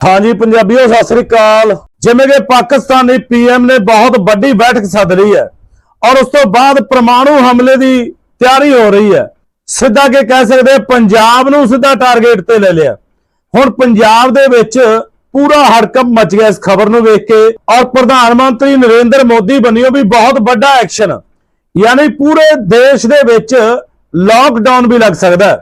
ਹਾਂਜੀ, ਪੰਜਾਬੀਓ, ਸਤਿ ਸ੍ਰੀ ਅਕਾਲ। ਜਿਵੇਂ ਕਿ ਪਾਕਿਸਤਾਨੀ ਪੀਐਮ ਨੇ ਬਹੁਤ ਵੱਡੀ ਬੈਠਕ ਸੱਦ ਲਈ ਹੈ ਔਰ ਉਸ ਤੋਂ ਬਾਅਦ ਪ੍ਰਮਾਣੂ ਹਮਲੇ ਦੀ ਤਿਆਰੀ ਹੋ ਰਹੀ ਹੈ। ਸਿੱਧਾ ਕਿ ਕਹਿ ਸਕਦੇ ਪੰਜਾਬ ਨੂੰ ਸਿੱਧਾ ਟਾਰਗੇਟ ਤੇ ਲੈ ਲਿਆ। ਹੁਣ ਪੰਜਾਬ ਦੇ ਵਿੱਚ ਪੂਰਾ ਹੜਕੰਪ ਮਚ ਗਿਆ ਇਸ ਖਬਰ ਨੂੰ ਵੇਖ ਕੇ ਔਰ ਪ੍ਰਧਾਨ ਮੰਤਰੀ ਨਰਿੰਦਰ ਮੋਦੀ ਬਣਿਓ ਵੀ ਬਹੁਤ ਵੱਡਾ ਐਕਸ਼ਨ ਯਾਨੀ ਪੂਰੇ ਦੇਸ਼ ਦੇ ਵਿੱਚ ਲਾਕਡਾਊਨ ਵੀ ਲੱਗ ਸਕਦਾ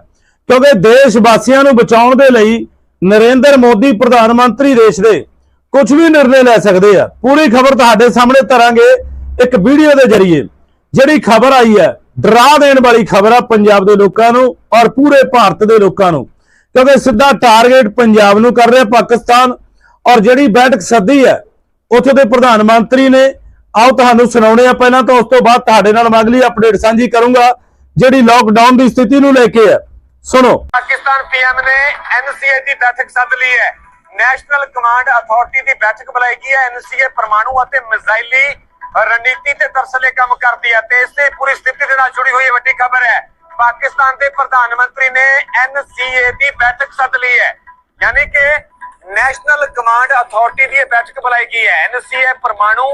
ਕਿਉਂਕਿ ਦੇਸ਼ ਵਾਸੀਆਂ ਨੂੰ ਬਚਾਉਣ ਦੇ ਲਈ ਨਰਿੰਦਰ ਮੋਦੀ ਪ੍ਰਧਾਨ ਮੰਤਰੀ ਦੇਸ਼ ਦੇ ਕੁਝ ਵੀ ਨਿਰਣੇ ਲੈ ਸਕਦੇ ਆ। ਪੂਰੀ ਖਬਰ ਤੁਹਾਡੇ ਸਾਹਮਣੇ ਧਰਾਂਗੇ ਇੱਕ ਵੀਡੀਓ ਦੇ ਜ਼ਰੀਏ, ਜਿਹੜੀ ਖਬਰ ਆਈ ਹੈ, ਡਰਾ ਦੇਣ ਵਾਲੀ ਖਬਰ ਆ ਪੰਜਾਬ ਦੇ ਲੋਕਾਂ ਨੂੰ ਔਰ ਪੂਰੇ ਭਾਰਤ ਦੇ ਲੋਕਾਂ ਨੂੰ। ਕਿਉਂਕਿ ਸਿੱਧਾ ਟਾਰਗੇਟ ਪੰਜਾਬ ਨੂੰ ਕਰ ਰਿਹਾ ਪਾਕਿਸਤਾਨ ਔਰ ਜਿਹੜੀ ਬੈਠਕ ਸੱਦੀ ਹੈ, ਉੱਥੇ ਦੇ ਪ੍ਰਧਾਨ ਮੰਤਰੀ ਨੇ, ਆਓ ਤੁਹਾਨੂੰ ਸੁਣਾਉਣੇ ਆ। ਪਹਿਲਾਂ ਤਾਂ ਉਸ ਤੋਂ ਬਾਅਦ ਤੁਹਾਡੇ ਨਾਲ ਮੈਂ ਅਗਲੀ ਅਪਡੇਟ ਸਾਂਝੀ ਕਰੂੰਗਾ, ਜਿਹੜੀ ਲਾਕਡਾਊਨ ਦੀ ਸਥਿਤੀ ਨੂੰ ਲੈ ਕੇ ਹੈ। ਸੁਣੋ। ਪਾਕਿਸਤਾਨ ਪੀਐਮ ਨੇ ਐਨਸੀਏ ਦੀ ਬੈਠਕ ਸੱਦ ਲਈ ਹੈ। ਨੈਸ਼ਨਲ ਕਮਾਂਡ ਅਥਾਰਟੀ ਦੀ ਬੈਠਕ ਬੁਲਾਈ ਗਈ ਹੈ। ਐਨਸੀਏ ਪਰਮਾਣੂ ਅਤੇ ਮਿਜ਼ਾਈਲੀ ਰਣਨੀਤੀ ਤੇ ਤਰਸਲੇ ਕੰਮ ਕਰਦੀ ਹੈ ਤੇ ਇਸ ਤੇ ਪੂਰੀ ਸਥਿਤੀ ਦੇ ਨਾਲ ਜੁੜੀ ਹੋਈ ਵੱਡੀ ਖਬਰ ਹੈ। ਪਾਕਿਸਤਾਨ ਦੇ ਪ੍ਰਧਾਨ ਮੰਤਰੀ ਨੇ ਐਨਸੀਏ ਦੀ ਬੈਠਕ ਸੱਦ ਲਈ ਹੈ। ਯਾਨੀ ਕਿ ਨੈਸ਼ਨਲ ਕਮਾਂਡ ਅਥਾਰਟੀ ਦੀ ਇਹ ਬੈਠਕ ਬੁਲਾਈ ਗਈ ਹੈ। ਐਨਸੀਏ ਪਰਮਾਣੂ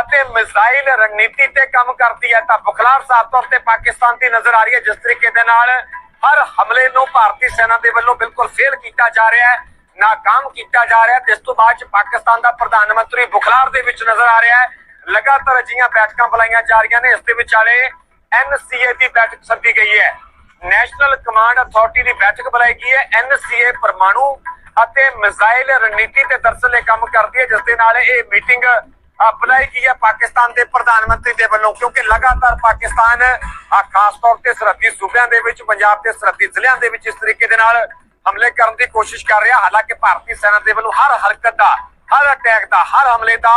ਅਤੇ ਮਿਜ਼ਾਈਲ ਰਣਨੀਤੀ ਤੇ ਕੰਮ ਕਰਦੀ ਹੈ। ਤਾਂ ਬੁਖਲਾਰ ਸਾਫ਼ ਤੌਰ ਤੇ ਪਾਕਿਸਤਾਨ ਦੀ ਨਜ਼ਰ ਆ ਰਹੀ ਹੈ। ਜਿਸ ਤਰੀਕੇ ਦੇ ਨਾਲ ਹਰ ਹਮਲੇ ਨੂੰ ਭਾਰਤੀ ਸੈਨਾ ਦੇ ਵੱਲੋਂ ਬਿਲਕੁਲ ਫੇਲ ਕੀਤਾ ਜਾ ਰਿਹਾ ਹੈ, ਨਾਕਾਮ ਕੀਤਾ ਜਾ ਰਿਹਾ ਹੈ। ਇਸ ਤੋਂ ਬਾਅਦ ਚ ਪਾਕਿਸਤਾਨ ਦਾ ਪ੍ਰਧਾਨ ਮੰਤਰੀ ਬੁਖਲਾਰ ਦੇ ਵਿੱਚ ਨਜ਼ਰ ਆ ਰਿਹਾ ਹੈ। ਲਗਾਤਾਰ ਅਜਿਹੀਆਂ ਬੈਠਕਾਂ ਬੁਲਾਈਆਂ ਜਾ ਰਹੀਆਂ ਨੇ। ਇਸ ਦੇ ਵਿਚਾਲੇ ਐਨਸੀਏ ਦੀ ਬੈਠਕ ਸੱਦੀ ਗਈ ਹੈ। ਨੈਸ਼ਨਲ ਕਮਾਂਡ ਅਥਾਰਟੀ ਦੀ ਬੈਠਕ ਬੁਲਾਈ ਗਈ ਹੈ। ਐਨਸੀਏ ਪਰਮਾਣੂ ਅਤੇ ਮਿਜ਼ਾਈਲ ਰਣਨੀਤੀ ਤੇ ਦਰਸਲ ਇਹ ਕੰਮ ਕਰਦੀ ਹੈ, ਜਿਸ ਦੇ ਨਾਲ ਇਹ ਮੀਟਿੰਗ ਅ, ਬੁਲਾਈ ਗਈ ਹੈ ਪਾਕਿਸਤਾਨ ਦੇ ਪ੍ਰਧਾਨ ਮੰਤਰੀ ਦੇ ਵੱਲੋਂ ਕਿਉਂਕਿ ਲਗਾਤਾਰ ਪਾਕਿਸਤਾਨ ਖਾਸ ਤੌਰ ਤੇ ਸਰਹੱਦੀ ਸੂਬਿਆਂ ਦੇ ਵਿੱਚ ਪੰਜਾਬ ਦੇ ਸਰਹੱਦੀ ਜ਼ਿਲ੍ਹਿਆਂ ਦੇ ਵਿੱਚ ਇਸ ਤਰੀਕੇ ਦੇ ਨਾਲ ਹਮਲੇ ਕਰਨ ਦੀ ਕੋਸ਼ਿਸ਼ ਕਰ ਰਿਹਾ। ਹਾਲਾਂਕਿ ਭਾਰਤੀ ਸੈਨਾ ਦੇ ਵੱਲੋਂ ਹਰ ਹਰਕਤ ਦਾ ਹਰ ਅਟੈਕ ਦਾ ਹਰ ਹਮਲੇ ਦਾ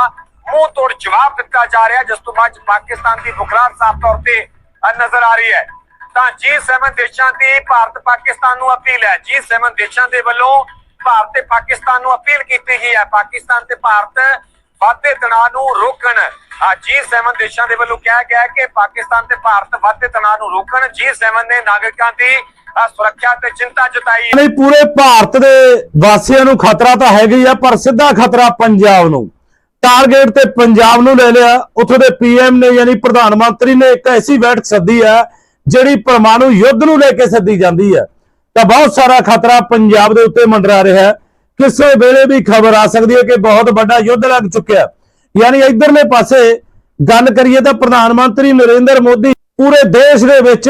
ਮੂੰਹ ਤੋੜ ਜਵਾਬ ਦਿੱਤਾ ਜਾ ਰਿਹਾ। ਜਿਸ ਤੋਂ ਬਾਅਦ ਪਾਕਿਸਤਾਨ ਦੀ ਬੁਖਲਾਰ ਸਾਫ਼ ਤੌਰ ਤੇ ਨਜ਼ਰ ਆ ਰਹੀ ਹੈ। ਤਾਂ G7 ਦੇਸ਼ਾਂ ਦੀ ਭਾਰਤ ਪਾਕਿਸਤਾਨ ਨੂੰ ਅਪੀਲ ਹੈ। G7 ਦੇਸ਼ਾਂ ਦੇ ਵੱਲੋਂ ਭਾਰਤ ਤੇ ਪਾਕਿਸਤਾਨ ਨੂੰ ਅਪੀਲ ਕੀਤੀ ਗਈ ਹੈ। ਪਾਕਿਸਤਾਨ ਤੇ ਭਾਰਤ ਵਾਧੇ ਤਣਾਅ ਨੂੰ ਰੋਕਣ। ਆ G7 ਦੇਸ਼ਾਂ ਦੇ ਵੱਲੋਂ ਕਿਹਾ ਗਿਆ ਕਿ ਪਾਕਿਸਤਾਨ ਤੇ ਭਾਰਤ ਵਾਧੇ ਤਣਾਅ ਨੂੰ ਰੋਕਣ। G7 ਨੇ ਨਾਗਰਿਕਾਂ ਦੀ ਸੁਰੱਖਿਆ ਤੇ ਚਿੰਤਾ ਜਤਾਈ। ਨਹੀਂ, ਪੂਰੇ ਭਾਰਤ ਦੇ ਵਾਸੀਆਂ ਨੂੰ ਖਤਰਾ ਤਾਂ ਹੈਗਾ ਹੀ ਆ, ਪਰ ਸਿੱਧਾ ਖਤਰਾ ਪੰਜਾਬ ਨੂੰ। ਟਾਰਗੇਟ ਤੇ ਪੰਜਾਬ ਨੂੰ ਲੈ ਲਿਆ। ਉੱਥੋਂ ਦੇ ਪੀਐਮ ਨੇ, ਯਾਨੀ ਪ੍ਰਧਾਨ ਮੰਤਰੀ ਨੇ ਇੱਕ ਐਸੀ ਬੈਠਕ ਸੱਦੀ ਆ, ਜਿਹੜੀ ਪਰਮਾਣੂ ਯੁੱਧ ਨੂੰ ਲੈ ਕੇ ਸੱਦੀ ਜਾਂਦੀ ਹੈ ਤਾਂ ਬਹੁਤ ਸਾਰਾ ਖਤਰਾ ਪੰਜਾਬ ਦੇ ਉੱਤੇ ਮੰਡਰਾ ਰਿਹਾ। ਹੈ ਕਿਸੇ ਵੇਲੇ ਵੀ ਖਬਰ ਆ ਸਕਦੀ ਹੈ ਕਿ ਬਹੁਤ ਵੱਡਾ ਯੁੱਧ ਲੱਗ ਚੁੱਕਿਆ। ਯਾਨੀ ਇਧਰਲੇ ਪਾਸੇ ਗੱਲ ਕਰੀਏ ਤਾਂ ਪ੍ਰਧਾਨ ਮੰਤਰੀ ਨਰਿੰਦਰ ਮੋਦੀ ਪੂਰੇ ਦੇਸ਼ ਦੇ ਵਿੱਚ,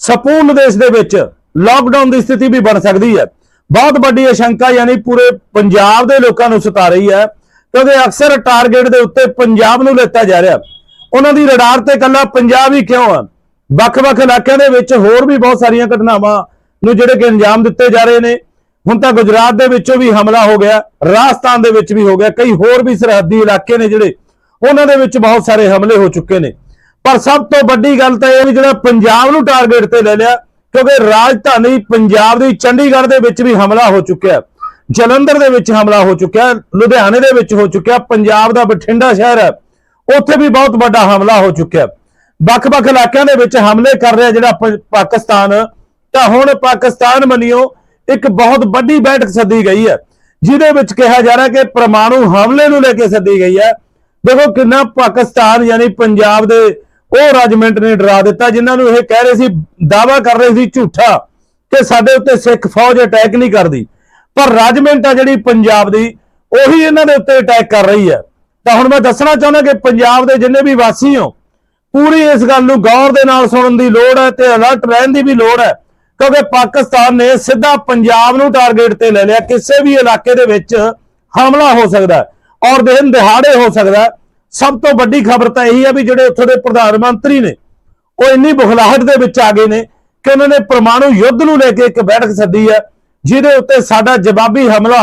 ਸੰਪੂਰਨ ਦੇਸ਼ ਦੇ ਵਿੱਚ ਲਾਕਡਾਊਨ ਦੀ ਸਥਿਤੀ ਵੀ ਬਣ ਸਕਦੀ ਹੈ। ਬਹੁਤ ਵੱਡੀ ਆਸ਼ੰਕਾ ਯਾਨੀ ਪੂਰੇ ਪੰਜਾਬ ਦੇ ਲੋਕਾਂ ਨੂੰ ਸਤਾ ਰਹੀ ਹੈ ਕਿਉਂਕਿ ਅਕਸਰ ਟਾਰਗੇਟ ਦੇ ਉੱਤੇ ਪੰਜਾਬ ਨੂੰ ਲੈਤਾ ਜਾ ਰਿਹਾ। ਉਹਨਾਂ ਦੀ ਰਡਾਰ ਤੇ ਕੱਲਾ ਪੰਜਾਬ ਹੀ ਕਿਉਂ ਆ? ਵੱਖ-ਵੱਖ ਇਲਾਕਿਆਂ ਦੇ ਵਿੱਚ ਹੋਰ ਵੀ ਬਹੁਤ ਸਾਰੀਆਂ ਘਟਨਾਵਾਂ ਨੂੰ ਜਿਹੜੇ ਕਿ ਅੰਜਾਮ ਦਿੱਤੇ ਜਾ ਰਹੇ ਨੇ। ਹੁਣ ਤਾਂ ਗੁਜਰਾਤ ਦੇ ਵਿੱਚੋਂ ਵੀ ਹਮਲਾ ਹੋ ਗਿਆ, ਰਾਜਸਥਾਨ ਦੇ ਵਿੱਚ ਵੀ ਹੋ ਗਿਆ, ਕਈ ਹੋਰ ਵੀ ਸਰਹੱਦੀ ਇਲਾਕੇ ਨੇ ਜਿਹੜੇ, ਉਹਨਾਂ ਦੇ ਵਿੱਚ ਬਹੁਤ ਸਾਰੇ ਹਮਲੇ ਹੋ ਚੁੱਕੇ ਨੇ। ਪਰ ਸਭ ਤੋਂ ਵੱਡੀ ਗੱਲ ਤਾਂ ਇਹ ਵੀ ਜਿਹੜਾ ਪੰਜਾਬ ਨੂੰ ਟਾਰਗੇਟ ਤੇ ਲੈ ਲਿਆ, ਕਿਉਂਕਿ ਰਾਜਧਾਨੀ ਪੰਜਾਬ ਦੀ ਚੰਡੀਗੜ੍ਹ ਦੇ ਵਿੱਚ ਵੀ ਹਮਲਾ ਹੋ ਚੁੱਕਿਆ, ਜਲੰਧਰ ਦੇ ਵਿੱਚ ਹਮਲਾ ਹੋ ਚੁੱਕਿਆ, ਲੁਧਿਆਣੇ ਦੇ ਵਿੱਚ ਹੋ ਚੁੱਕਿਆ, ਪੰਜਾਬ ਦਾ ਬਠਿੰਡਾ ਸ਼ਹਿਰ ਹੈ, ਉੱਥੇ ਵੀ ਬਹੁਤ ਵੱਡਾ ਹਮਲਾ ਹੋ ਚੁੱਕਿਆ। ਵੱਖ-ਵੱਖ ਇਲਾਕਿਆਂ ਦੇ ਵਿੱਚ ਹਮਲੇ ਕਰ ਰਿਹਾ ਜਿਹੜਾ ਪ- ਪਾਕਿਸਤਾਨ, ਤਾਂ ਹੁਣ ਪਾਕਿਸਤਾਨ ਮੰਨਿਓ ਇੱਕ ਬਹੁਤ ਵੱਡੀ ਬੈਠਕ ਸੱਦੀ ਗਈ ਹੈ, ਜਿਹਦੇ ਵਿੱਚ ਕਿਹਾ ਜਾ ਰਿਹਾ ਕਿ ਪਰਮਾਣੂ ਹਮਲੇ ਨੂੰ ਲੈ ਕੇ ਸੱਦੀ ਗਈ ਹੈ। ਦੇਖੋ ਕਿੰਨਾ ਪਾਕਿਸਤਾਨ ਯਾਨੀ ਪੰਜਾਬ ਦੇ ਉਹ ਰਾਜਮੈਂਟ ਨੇ ਡਰਾ ਦਿੱਤਾ, ਜਿਨ੍ਹਾਂ ਨੂੰ ਇਹ ਕਹਿ ਰਹੇ ਸੀ ਦਾਵਾ ਕਰ ਰਹੇ ਸੀ ਝੂਠਾ ਕਿ ਸਾਡੇ ਉੱਤੇ ਸਿੱਖ ਫੌਜ ਅਟੈਕ ਨਹੀਂ ਕਰਦੀ। ਪਰ ਰਾਜਮੈਂਟ ਆ ਜਿਹੜੀ ਪੰਜਾਬ ਦੀ, ਉਹੀ ਇਹਨਾਂ ਦੇ ਉੱਤੇ ਅਟੈਕ ਕਰ ਰਹੀ ਹੈ। ਤਾਂ ਹੁਣ ਮੈਂ ਦੱਸਣਾ ਚਾਹੁੰਦਾ ਕਿ ਪੰਜਾਬ ਦੇ ਜਿੰਨੇ ਵੀ ਵਾਸੀ ਹੋ, ਪੂਰੀ ਇਸ ਗੱਲ ਨੂੰ ਗੌਰ ਦੇ ਨਾਲ ਸੁਣਨ ਦੀ ਲੋੜ ਹੈ ਤੇ ਅਲਰਟ ਰਹਿਣ ਦੀ ਵੀ ਲੋੜ ਹੈ। ਕਿਉਂਕਿ ਪਾਕਿਸਤਾਨ ਨੇ ਸਿੱਧਾ ਪੰਜਾਬ ਨੂੰ ਟਾਰਗੇਟ ਤੇ ਲੈ ਲਿਆ। ਕਿਸੇ ਵੀ ਇਲਾਕੇ ਦੇ ਵਿੱਚ ਹਮਲਾ ਹੋ ਸਕਦਾ ਔਰ ਦਿਨ ਦਿਹਾੜੇ ਹੋ ਸਕਦਾ ਸਭ ਤੋਂ ਵੱਡੀ ਖਬਰ ਤਾਂ ਇਹੀ ਹੈ ਵੀ ਜਿਹੜੇ ਉੱਥੇ ਦੇ ਪ੍ਰਧਾਨ ਮੰਤਰੀ ਨੇ, ਉਹ ਇੰਨੀ ਬੁਖਲਾਹਟ ਦੇ ਵਿੱਚ ਆ ਗਏ ਨੇ ਕਿ ਉਹਨਾਂ ਨੇ ਪਰਮਾਣੂ ਯੁੱਧ ਨੂੰ ਲੈ ਕੇ ਇੱਕ ਬੈਠਕ ਸੱਦੀ ਹੈ, ਜਿਹਦੇ ਉੱਤੇ ਸਾਡਾ ਜਵਾਬੀ ਹਮਲਾ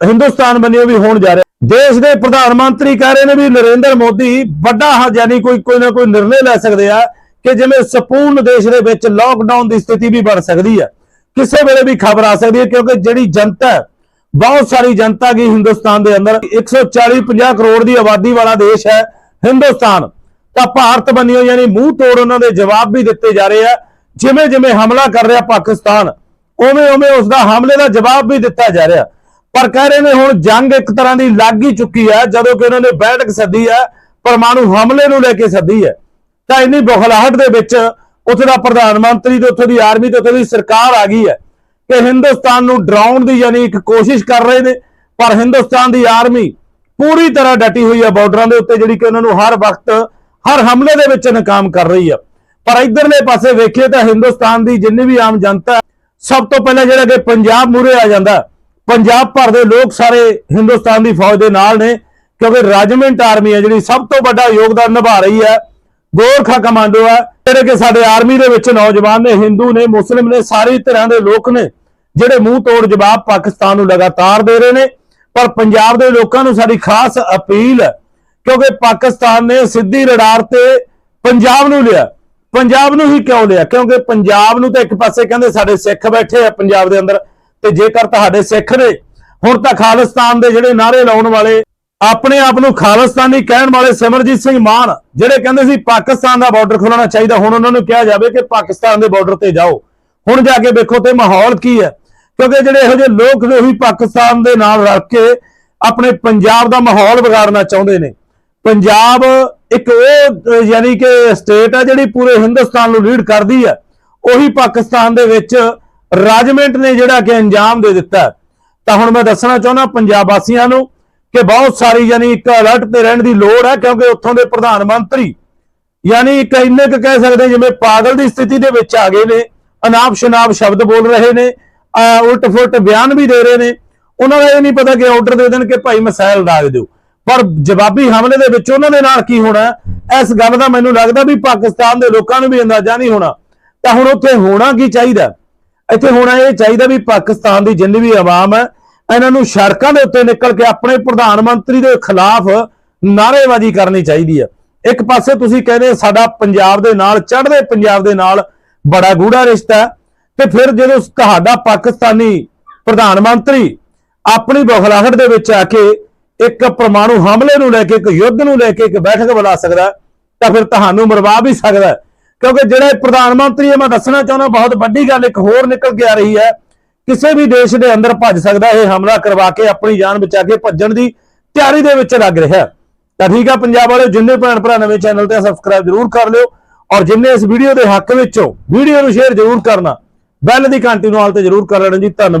ਹਿੰਦੁਸਤਾਨ ਬੰਨਿਓ ਵੀ ਹੋਣ ਜਾ ਰਿਹਾ ਦੇਸ਼ ਦੇ ਪ੍ਰਧਾਨ ਮੰਤਰੀ ਕਹਿ ਰਹੇ ਨੇ ਵੀ ਨਰਿੰਦਰ ਮੋਦੀ ਵੱਡਾ ਹ- ਯਾਨੀ ਕੋਈ ਕੋਈ ਨਾ ਕੋਈ ਨਿਰਣੇ ਲੈ ਸਕਦੇ ਆ। ਕਿ ਜਿਵੇਂ ਸੰਪੂਰਨ ਦੇਸ਼ ਦੇ ਵਿੱਚ ਲਾਕਡਾਊਨ ਦੀ ਸਥਿਤੀ ਵੀ ਬਣ ਸਕਦੀ ਹੈ। ਕਿਸੇ ਵੇਲੇ ਵੀ ਖਬਰ ਆ ਸਕਦੀ ਹੈ ਕਿਉਂਕਿ ਜਿਹੜੀ ਜਨਤਾ ਬਹੁਤ ਸਾਰੀ ਜਨਤਾ ਗਈ ਹਿੰਦੁਸਤਾਨ ਦੇ ਅੰਦਰ 140 50 ਕਰੋੜ ਦੀ ਆਬਾਦੀ ਵਾਲਾ ਦੇਸ਼ ਹੈ ਹਿੰਦੁਸਤਾਨ। ਤਾਂ ਭਾਰਤ ਬੰਨਿਓ ਯਾਨੀ ਮੂੰਹ ਤੋੜ ਉਹਨਾਂ ਦੇ ਜਵਾਬ ਵੀ ਦਿੱਤੇ ਜਾ ਰਹੇ ਆ। ਜਿਵੇਂ ਜਿਵੇਂ ਹਮਲਾ ਕਰ ਰਿਹਾ ਪਾਕਿਸਤਾਨ ਉਵੇਂ ਉਵੇਂ ਉਸ ਦਾ ਹਮਲੇ ਦਾ ਜਵਾਬ ਵੀ ਦਿੱਤਾ ਜਾ ਰਿਹਾ। ਪਰ ਕਹਿ ਰਹੇ ਨੇ ਹੁਣ ਜੰਗ ਇੱਕ ਤਰ੍ਹਾਂ ਦੀ ਲੱਗ ਹੀ ਚੁੱਕੀ ਹੈ, ਜਦੋਂ ਕਿ ਉਹਨਾਂ ਨੇ ਬੈਠਕ ਸੱਦੀ ਹੈ, ਪਰਮਾਣੂ ਹਮਲੇ ਨੂੰ ਲੈ ਕੇ ਸੱਦੀ ਹੈ। ਤਾਂ ਇੰਨੀ ਬੁਖਲਾਹਟ ਦੇ ਵਿੱਚ ਉੱਥੇ ਦਾ ਪ੍ਰਧਾਨ ਮੰਤਰੀ ਤੇ ਉੱਥੇ ਦੀ ਆਰਮੀ ਤੇ ਉੱਥੇ ਦੀ ਸਰਕਾਰ ਆ ਗਈ ਹੈ ਕਿ ਹਿੰਦੁਸਤਾਨ ਨੂੰ ਡਰਾਉਣ ਦੀ ਯਾਨੀ ਇੱਕ ਕੋਸ਼ਿਸ਼ ਕਰ ਰਹੇ ਨੇ, ਪਰ ਹਿੰਦੁਸਤਾਨ ਦੀ ਆਰਮੀ ਪੂਰੀ ਤਰ੍ਹਾਂ ਡਟੀ ਹੋਈ ਹੈ ਬਾਰਡਰਾਂ ਦੇ ਉੱਤੇ, ਜਿਹੜੀ ਕਿ ਉਹਨਾਂ ਨੂੰ ਹਰ ਵਕਤ, ਹਰ ਹਮਲੇ ਦੇ ਵਿੱਚ ਨਾਕਾਮ ਕਰ ਰਹੀ ਹੈ। ਪਰ ਇਧਰਲੇ ਪਾਸੇ ਵੇਖੀਏ ਤਾਂ ਹਿੰਦੁਸਤਾਨ ਦੀ ਜਿੰਨੀ ਵੀ ਆਮ ਜਨਤਾ ਸਭ ਤੋਂ ਪਹਿਲਾਂ ਜਿਹੜਾ ਕਿ ਪੰਜਾਬ ਮੂਰੇ ਆ ਜਾਂਦਾ ਪੰਜਾਬ ਭਰ ਦੇ ਲੋਕ ਸਾਰੇ ਹਿੰਦੁਸਤਾਨ ਦੀ ਫੌਜ ਦੇ ਨਾਲ ਨੇ, ਕਿਉਂਕਿ ਰਾਜਮੈਂਟ ਆਰਮੀ ਹੈ, ਜਿਹੜੀ ਸਭ ਤੋਂ ਵੱਡਾ ਯੋਗਦਾਨ ਨਿਭਾ ਰਹੀ ਹੈ। ਗੋਰਖਾ ਕਮਾਂਡੋ ਹੈ, ਜਿਹੜੇ ਕਿ ਸਾਡੇ ਆਰਮੀ ਦੇ ਵਿੱਚ ਨੌਜਵਾਨ ਨੇ, ਹਿੰਦੂ ਨੇ, ਮੁਸਲਿਮ ਨੇ, ਸਾਰੇ ਤਰ੍ਹਾਂ ਦੇ ਲੋਕ ਨੇ, ਜਿਹੜੇ ਮੂੰਹ ਤੋੜ ਜਵਾਬ ਪਾਕਿਸਤਾਨ ਨੂੰ ਲਗਾਤਾਰ ਦੇ ਰਹੇ ਨੇ। ਪਰ ਪੰਜਾਬ ਦੇ ਲੋਕਾਂ ਨੂੰ ਸਾਡੀ ਖਾਸ ਅਪੀਲ ਹੈ, ਕਿਉਂਕਿ ਪਾਕਿਸਤਾਨ ਨੇ ਸਿੱਧੀ ਰਡਾਰ ਤੇ ਪੰਜਾਬ ਨੂੰ ਲਿਆ। ਪੰਜਾਬ ਨੂੰ ਹੀ ਕਿਉਂ ਲਿਆ? ਕਿਉਂਕਿ ਪੰਜਾਬ ਨੂੰ ਤਾਂ ਇੱਕ ਪਾਸੇ ਕਹਿੰਦੇ ਸਾਡੇ ਸਿੱਖ ਬੈਠੇ ਆ ਪੰਜਾਬ ਦੇ ਅੰਦਰ, ਤੇ ਜੇਕਰ ਤੁਹਾਡੇ ਸਿੱਖ ਨੇ, ਹੁਣ ਤਾਂ ਖਾਲਿਸਤਾਨ ਦੇ ਜਿਹੜੇ ਨਾਰੇ ਲਾਉਣ ਵਾਲੇ ਆਪਣੇ ਆਪ ਨੂੰ ਖਾਲਿਸਤਾਨੀ ਕਹਿਣ ਵਾਲੇ ਸਿਮਰਜੀਤ ਸਿੰਘ ਮਾਨ, ਜਿਹੜੇ ਕਹਿੰਦੇ ਸੀ ਪਾਕਿਸਤਾਨ ਦਾ ਬਾਰਡਰ ਖੋਲਣਾ ਚਾਹੀਦਾ, ਹੁਣ ਉਹਨਾਂ ਨੂੰ ਕਿਹਾ ਜਾਵੇ ਕਿ ਪਾਕਿਸਤਾਨ ਦੇ ਬਾਰਡਰ ਤੇ ਜਾਓ। ਹੁਣ ਜਾ ਕੇ ਵੇਖੋ ਤੇ ਮਾਹੌਲ ਕੀ ਹੈ। ਕਿਉਂਕਿ ਜਿਹੜੇ ਇਹੋ ਜਿਹੇ ਲੋਕ ਨੇ, ਉਹੀ ਪਾਕਿਸਤਾਨ ਦੇ ਨਾਲ ਰਲ ਕੇ ਆਪਣੇ ਪੰਜਾਬ ਦਾ ਮਾਹੌਲ ਵਿਗਾੜਨਾ ਚਾਹੁੰਦੇ ਨੇ। ਪੰਜਾਬ ਇੱਕ ਉਹ, ਯਾਨੀ ਕਿ ਸਟੇਟ ਹੈ ਜਿਹੜੀ ਪੂਰੇ ਹਿੰਦੁਸਤਾਨ ਨੂੰ ਲੀਡ ਕਰਦੀ ਹੈ ਉਹੀ ਪਾਕਿਸਤਾਨ ਦੇ ਵਿੱਚ ਰਾਜਮੈਂਟ ਨੇ ਜਿਹੜਾ ਕਿ ਅੰਜਾਮ ਦੇ ਦਿੱਤਾ। ਤਾਂ ਹੁਣ ਮੈਂ ਦੱਸਣਾ ਚਾਹੁੰਦਾ, ਪੰਜਾਬ ਵਾਸੀਆਂ ਨੂੰ ਕਿ ਬਹੁਤ ਸਾਰੀ ਯਾਨੀ ਇੱਕ ਅਲਰਟ ਤੇ ਰਹਿਣ ਦੀ ਲੋੜ ਹੈ, ਕਿਉਂਕਿ ਉੱਥੋਂ ਦੇ ਪ੍ਰਧਾਨ ਮੰਤਰੀ ਯਾਨੀ ਇੱਕ ਇੰਨੇ ਕੁ ਕਹਿ ਸਕਦੇ ਜਿਵੇਂ ਪਾਗਲ ਦੀ ਸਥਿਤੀ ਦੇ ਵਿੱਚ ਆ ਗਏ ਨੇ, ਅਨਾਪ ਸ਼ਨਾਪ ਸ਼ਬਦ ਬੋਲ ਰਹੇ ਨੇ ਉਲਟ ਫੁਲਟ ਬਿਆਨ ਵੀ ਦੇ ਰਹੇ ਨੇ। ਉਹਨਾਂ ਦਾ ਇਹ ਨਹੀਂ ਪਤਾ ਕਿ ਆਰਡਰ ਦੇ ਦੇਣ ਕਿ ਭਾਈ ਮਿਸਾਈਲ ਦਾਗ ਦਿਓ। ਪਰ ਜਵਾਬੀ ਹਮਲੇ ਦੇ ਵਿੱਚ ਉਹਨਾਂ ਦੇ ਨਾਲ ਕੀ ਹੋਣਾ ਇਸ ਗੱਲ ਦਾ ਮੈਨੂੰ ਲੱਗਦਾ ਵੀ ਪਾਕਿਸਤਾਨ ਦੇ ਲੋਕਾਂ ਨੂੰ ਵੀ ਅੰਦਾਜ਼ਾ ਨਹੀਂ ਹੋਣਾ। ਤਾਂ ਹੁਣ ਉੱਥੇ ਹੋਣਾ ਕੀ ਚਾਹੀਦਾ? ਇੱਥੇ ਹੋਣਾ ਇਹ ਚਾਹੀਦਾ ਵੀ ਪਾਕਿਸਤਾਨ ਦੀ ਜਿੰਨੀ ਵੀ ਆਵਾਮ ਹੈ ਇਹਨਾਂ ਨੂੰ ਸੜਕਾਂ ਦੇ ਉੱਤੇ ਨਿਕਲ ਕੇ ਆਪਣੇ ਪ੍ਰਧਾਨ ਮੰਤਰੀ ਦੇ ਖਿਲਾਫ ਨਾਅਰੇਬਾਜ਼ੀ ਕਰਨੀ ਚਾਹੀਦੀ ਹੈ। ਇੱਕ ਪਾਸੇ ਤੁਸੀਂ ਕਹਿੰਦੇ ਸਾਡਾ ਪੰਜਾਬ ਦੇ ਨਾਲ, ਚੜ੍ਹਦੇ ਪੰਜਾਬ ਦੇ ਨਾਲ ਬੜਾ ਗੂੜਾ ਰਿਸ਼ਤਾ ਹੈ। ਤੇ ਫਿਰ ਜਦੋਂ ਤੁਹਾਡਾ ਪਾਕਿਸਤਾਨੀ ਪ੍ਰਧਾਨ ਮੰਤਰੀ ਆਪਣੀ ਬਖਲਾਹਟ ਦੇ ਵਿੱਚ ਆ ਕੇ ਇੱਕ ਪਰਮਾਣੂ ਹਮਲੇ ਨੂੰ ਲੈ ਕੇ, ਇੱਕ ਯੁੱਧ ਨੂੰ ਲੈ ਕੇ ਇੱਕ ਬੈਠਕ ਬੁਲਾ ਸਕਦਾ ਤਾਂ ਫਿਰ ਤੁਹਾਨੂੰ ਮਰਵਾ ਵੀ ਸਕਦਾ ਕਿਉਂਕਿ ਜਿਹੜਾ ਪ੍ਰਧਾਨ ਮੰਤਰੀ ਹੈ, ਮੈਂ ਦੱਸਣਾ ਚਾਹੁੰਦਾ, ਬਹੁਤ ਵੱਡੀ ਗੱਲ ਇੱਕ ਹੋਰ ਨਿਕਲ ਕੇ ਆ ਰਹੀ ਹੈ। ਕਿਸੇ ਵੀ ਦੇਸ਼ ਦੇ ਅੰਦਰ ਭੱਜ ਸਕਦਾ ਇਹ ਹਮਲਾ ਕਰਵਾ ਕੇ ਆਪਣੀ ਜਾਨ ਬਚਾ ਕੇ ਭੱਜਣ ਦੀ ਤਿਆਰੀ ਦੇ ਵਿੱਚ ਲੱਗ ਰਿਹਾ ਤਾਂ ਠੀਕ ਆ, ਪੰਜਾਬ ਵਾਲੇ ਜਿੰਨੇ ਭੈਣ ਭਰਾ ਨਵੇਂ ਚੈਨਲ ਤੇ ਸਬਸਕ੍ਰਾਈਬ ਜ਼ਰੂਰ ਕਰ ਲਿਓ ਔਰ ਜਿੰਨੇ ਇਸ ਵੀਡੀਓ ਦੇ ਹੱਕ ਵਿੱਚੋਂ ਵੀਡੀਓ ਨੂੰ ਸ਼ੇਅਰ ਜ਼ਰੂਰ ਕਰਨਾ ਬੈਲ ਦੀ ਘੰਟੀ ਨੂੰ ਹਾਲ ਤੇ ਜ਼ਰੂਰ ਕਰ ਲੈਣਾ ਜੀ, ਧੰਨਵਾਦ।